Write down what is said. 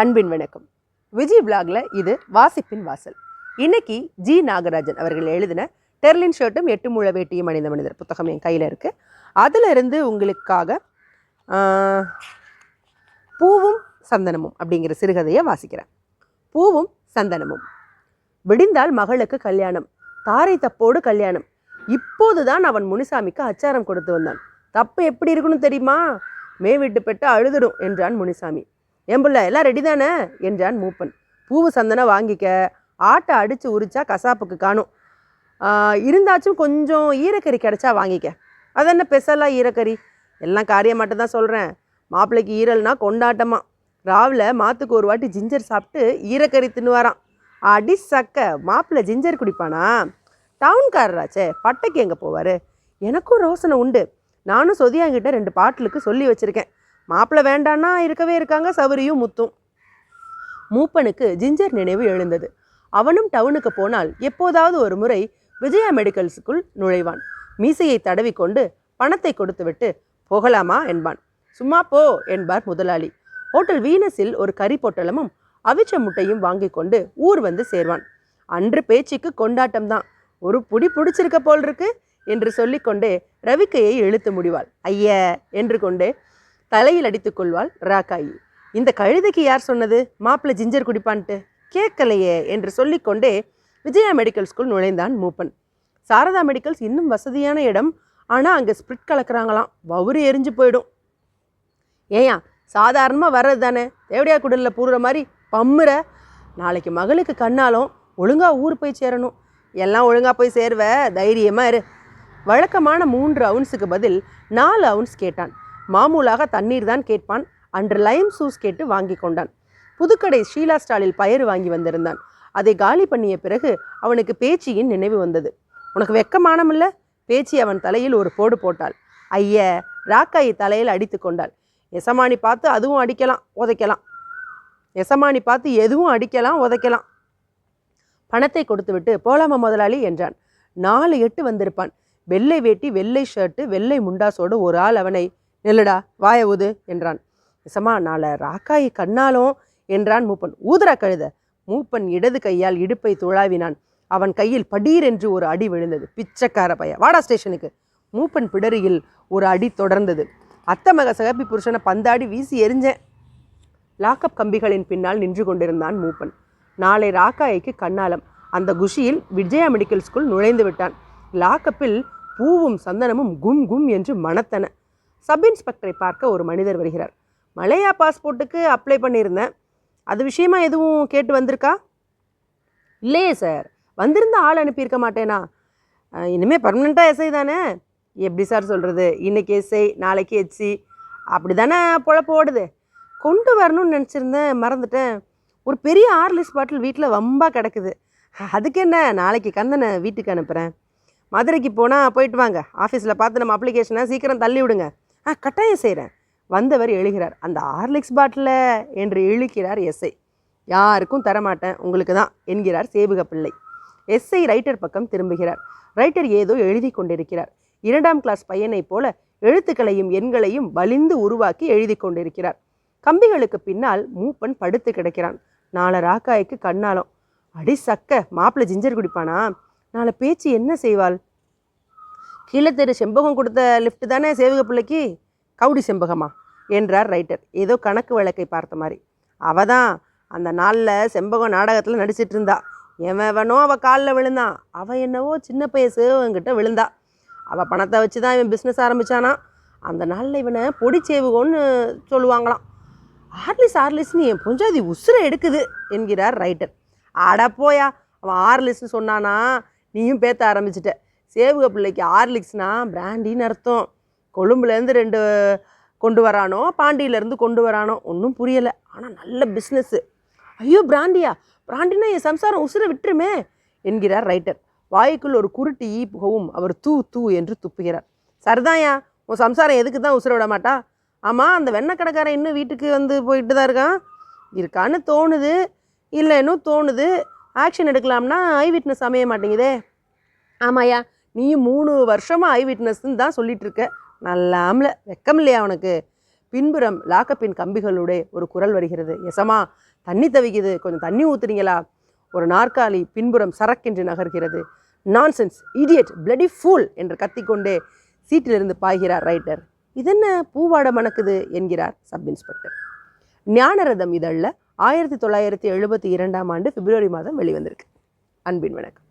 அன்பின் வணக்கம். விஜய் பிளாக்ல இது வாசிப்பின் வாசல். இன்னைக்கு ஜி நாகராஜன் அவர்கள் எழுதின டெர்லின் ஷர்ட்டும் எட்டு முழ வேட்டியும் அணிந்த மனிதர் புத்தகம் என் கையில் இருக்குது அதுல இருந்து உங்களுக்காக பூவும் சந்தனமும் அப்படிங்கிற சிறுகதையை வாசிக்கிறேன். பூவும் சந்தனமும். விடிந்தால் மகளுக்கு கல்யாணம். தாரை தப்போடு கல்யாணம். இப்போதுதான் அவன் முனிசாமிக்கு அச்சாரம் கொடுத்து வந்தான். தப்பு எப்படி இருக்குன்னு தெரியுமா? மேவிட்டு பெட்டு அழுதுடும் என்றான் முனிசாமி. ஏம்புள்ள எல்லாம் ரெடி தானே? என்றான் மூப்பன். பூவு சந்தனம் வாங்கிக்க. ஆட்டை அடித்து உரிச்சா கசாப்புக்கு காணும். இருந்தாச்சும் கொஞ்சம் ஈரக்கறி கிடச்சா வாங்கிக்க. அது என்ன பெசலாக ஈரக்கறி? எல்லாம் காரியம் மட்டும் தான் சொல்கிறேன் மாப்பிள்ளைக்கு ஈரல்னா கொண்டாட்டமா. ராவில் மாத்துக்கு ஒரு வாட்டி ஜிஞ்சர் சாப்பிட்டு ஈரக்கறி தின்னுவாராம். அடி சக்க மாப்பிள்ளை ஜிஞ்சர் குடிப்பானா? டவுன்காரராச்சே பட்டைக்கு எங்கே போவார்? எனக்கும் ரோசனை உண்டு. நானும் சொதியாங்கிட்ட ரெண்டு பாட்டிலுக்கு சொல்லி வச்சுருக்கேன். மாப்பிள்ளை வேண்டான்னா இருக்கவே இருக்காங்க சவுரியும் முத்தும். மூப்பனுக்கு ஜிஞ்சர் நினைவு எழுந்தது. அவனும் டவுனுக்கு போனால் எப்போதாவது ஒரு முறை விஜயா மெடிக்கல்ஸுக்குள் நுழைவான். மீசையை தடவிக்கொண்டு பணத்தை கொடுத்துவிட்டு போகலாமா? என்பான். சும்மா போ என்பார் முதலாளி. ஹோட்டல் வீனஸில் ஒரு கறி பொட்டலமும் அவிச்ச முட்டையும் வாங்கி கொண்டு ஊர் வந்து சேர்வான். அன்று பேச்சுக்கு கொண்டாட்டம் தான். ஒரு புடி பிடிச்சிருக்க போல் இருக்கு என்று சொல்லிக்கொண்டே ரவிக்கையை இழுத்து முடிவாள். ஐய என்று கொண்டே தலையில் அடித்து கொள்வாள் ராக்காயி. இந்த கழுதைக்கு யார் சொன்னது? மாப்பிள்ளை ஜிஞ்சர் குடிப்பான்ட்டு? கேட்கலையே என்று சொல்லிக்கொண்டே விஜயா மெடிக்கல் ஸ்கூல் நுழைந்தான் மூப்பன். சாரதா மெடிக்கல்ஸ் இன்னும் வசதியான இடம். ஆனால் அங்கே ஸ்பிரிட் கலக்குறாங்களாம். வவுறு எரிஞ்சு போயிடும். ஏயா சாதாரணமாக வர்றது தானே? தேவடியா குடலில் பூடுற மாதிரி பம்முற. நாளைக்கு மகளுக்கு கண்ணாலும் ஒழுங்காக ஊர் போய் சேரணும். எல்லாம் ஒழுங்காக போய் சேருவ? தைரியமாக இரு. வழக்கமான மூன்று அவுன்ஸுக்கு பதில் நாலு அவுன்ஸ் கேட்டான். மாமூலாக தண்ணீர் தான் கேட்பான் அன்று லைம் சூஸ் கேட்டு வாங்கி கொண்டான். புதுக்கடை ஷீலா ஸ்டாலில் பயறு வாங்கி வந்திருந்தான். அதை காலி பண்ணிய பிறகு அவனுக்கு பேச்சியின் நினைவு வந்தது. உனக்கு வெக்கமானமில்ல? பேச்சி அவன் தலையில் ஒரு போடு போட்டாள். ஐய ராக்காயி தலையில் அடித்து கொண்டாள். எசமானி பார்த்து அதுவும் அடிக்கலாம் உதைக்கலாம். எசமானி பார்த்து எதுவும் அடிக்கலாம் உதைக்கலாம். பணத்தை கொடுத்துவிட்டு போலாமா முதலாளி என்றான். நாலு எட்டு வந்திருப்பான். வெள்ளை வேட்டி வெள்ளை ஷர்ட்டு வெள்ளை முண்டாசோடு ஒரு ஆள் அவனை நில்லுடா வாய ஊது என்றான். நிசமா நாளை ராக்காயி கண்ணாலும் என்றான் மூப்பன். ஊதுரா கழுத. மூப்பன் இடது கையால் இடுப்பை துழாவினான். அவன் கையில் படீர் என்று ஒரு அடி விழுந்தது. பிச்சைக்கார பைய வாடா ஸ்டேஷனுக்கு. மூப்பன் பிடரியில் ஒரு அடி தொடர்ந்தது. அத்தமக சகப்பி புருஷனை பந்தாடி வீசி எரிஞ்சேன். லாக்கப் கம்பிகளின் பின்னால் நின்று கொண்டிருந்தான் மூப்பன். நாளை ராக்காய்க்கு கண்ணாலம். அந்த குஷியில் விஜயா மெடிக்கல் ஸ்கூல் நுழைந்து விட்டான். லாக்கப்பில் பூவும் சந்தனமும் கும் கும் என்று மணத்தன. சப் இன்ஸ்பெக்டரை பார்க்க ஒரு மனிதர் வருகிறார். மலையா பாஸ்போர்ட்டுக்கு அப்ளை பண்ணியிருந்தேன். அது விஷயமா எதுவும் கேட்டு வந்திருக்கா? இல்லையே சார். வந்திருந்த ஆள் அனுப்பியிருக்க மாட்டேனா? இனிமேல் இனிமே பர்மனெண்ட்டாக எஸ்ஐ தானே? எப்படி சார் சொல்கிறது இன்றைக்கி எஸ்ஐ நாளைக்கு எச்சி. அப்படி தானே பொழப்பு ஓடுது. கொண்டு வரணும்னு நினச்சிருந்தேன். மறந்துட்டேன். ஒரு பெரிய ஆர்லிஸ் பாட்டில் வீட்டில் வம்பா கிடக்குது. அதுக்கு என்ன? நாளைக்கு கந்தனை வீட்டுக்கு அனுப்புகிறேன் மதுரைக்கு போனால் போயிட்டு வாங்க. ஆஃபீஸில் பார்த்து நம்ம அப்ளிகேஷனை சீக்கிரம் தள்ளி விடுங்க ஆ கட்டாயம் செய்கிறேன் வந்தவர் எழுகிறார். அந்த ஆர்லிக்ஸ் பாட்டில் என்று இழுக்கிறார் எஸ்ஐ. யாருக்கும் தரமாட்டேன் உங்களுக்கு தான் என்கிறார் சேபுக பிள்ளை எஸ்ஐ ரைட்டர் பக்கம் திரும்புகிறார். ரைட்டர் ஏதோ எழுதி கொண்டிருக்கிறார். இரண்டாம் கிளாஸ் பையனைப் போல எழுத்துக்களையும் எண்களையும் வலிந்து உருவாக்கி எழுதி கொண்டிருக்கிறார். கம்பிகளுக்கு பின்னால் மூப்பன் படுத்து கிடக்கிறான். நாளை ராக்காய்க்கு கண்ணாலும். அடி சக்க மாப்பிள்ளை ஜிஞ்சர் குடிப்பானா? நாளை பேச்சு என்ன செய்வாள்? கீழே தெரு செம்பகம் கொடுத்த லிஃப்ட் தானே சேவக பிள்ளைக்கு? கவுடி செம்பகமா? என்றார் ரைட்டர் ஏதோ கணக்கு வழக்கை பார்த்த மாதிரி. அவ தான் அந்த நாளில் செம்பகம் நாடகத்தில் நடிச்சிட்டு இருந்தா. எவனோ அவள் காலில் விழுந்தான் அவள் என்னவோ சின்ன பையன் சேவகங்கிட்ட விழுந்தா. அவள் பணத்தை வச்சு தான் இவன் பிஸ்னஸ் ஆரம்பித்தானா அந்த நாளில் இவனை பொடி சேவுகோன்னு சொல்லுவாங்களாம். ஆர்லிஸ் ஆர்லிஸ்னு என் பொஞ்சாதி உசுரை எடுக்குது என்கிறார் ரைட்டர் அட போயா அவன் ஆர்லிஸ்னு சொன்னானா நீயும் பேத்த ஆரம்பிச்சிட்ட. சேவுக பிள்ளைக்கு ஹார்லிக்ஸ்னால் பிராண்டின்னு அர்த்தம். கொழும்புலேருந்து ரெண்டு கொண்டு வரானோ பாண்டியிலேருந்து கொண்டு வரானோ ஒன்றும் புரியலை. ஆனால் நல்ல பிஸ்னஸ்ஸு ஐயோ பிராண்டியா? பிராண்டினா என் சம்சாரம் உசுரை விட்டுருமே என்கிறார் ரைட்டர் வாய்க்குள் ஒரு குருட்டு ஈ புகவும் அவர் தூ தூ என்று துப்புகிறார். சரிதாயா உன் சம்சாரம் எதுக்கு தான் உசுர விட மாட்டா? ஆமாம் அந்த வெண்ணக்கடைக்காரன் இன்னும் வீட்டுக்கு வந்து போயிட்டு தான் இருக்கான். இருக்கான்னு தோணுது. இல்லைன்னு தோணுது. ஆக்ஷன் எடுக்கலாம்னா ஐ விட்னஸ் அமைய மாட்டேங்குதே. ஆமாய்யா நீ மூணு வருஷமாக ஐ விட்னஸ்ன்னு தான் சொல்லிட்டு இருக்க நல்லாமல வெக்கம் இல்லையா உனக்கு? பின்புறம் லாக்கப்பின் கம்பிகளுடைய ஒரு குரல் வருகிறது. எசமா தண்ணி தவிக்குது. கொஞ்சம் தண்ணி ஊத்துறீங்களா ஒரு நாற்காலி பின்புறம் சரக்கென்று நகர்கிறது. நான்சென்ஸ் இடியட் பிளடி ஃபூல் என்று கத்திக்கொண்டே சீட்டிலிருந்து பாய்கிறார் ரைட்டர். இதென்ன பூவாட மணக்குது? என்கிறார் சப் இன்ஸ்பெக்டர் ஞானரதம் இதழில் ஆயிரத்தி தொள்ளாயிரத்தி எழுபத்தி இரண்டாம் ஆண்டு பிப்ரவரி மாதம் வெளிவந்திருக்கு. அன்பின் வணக்கம்.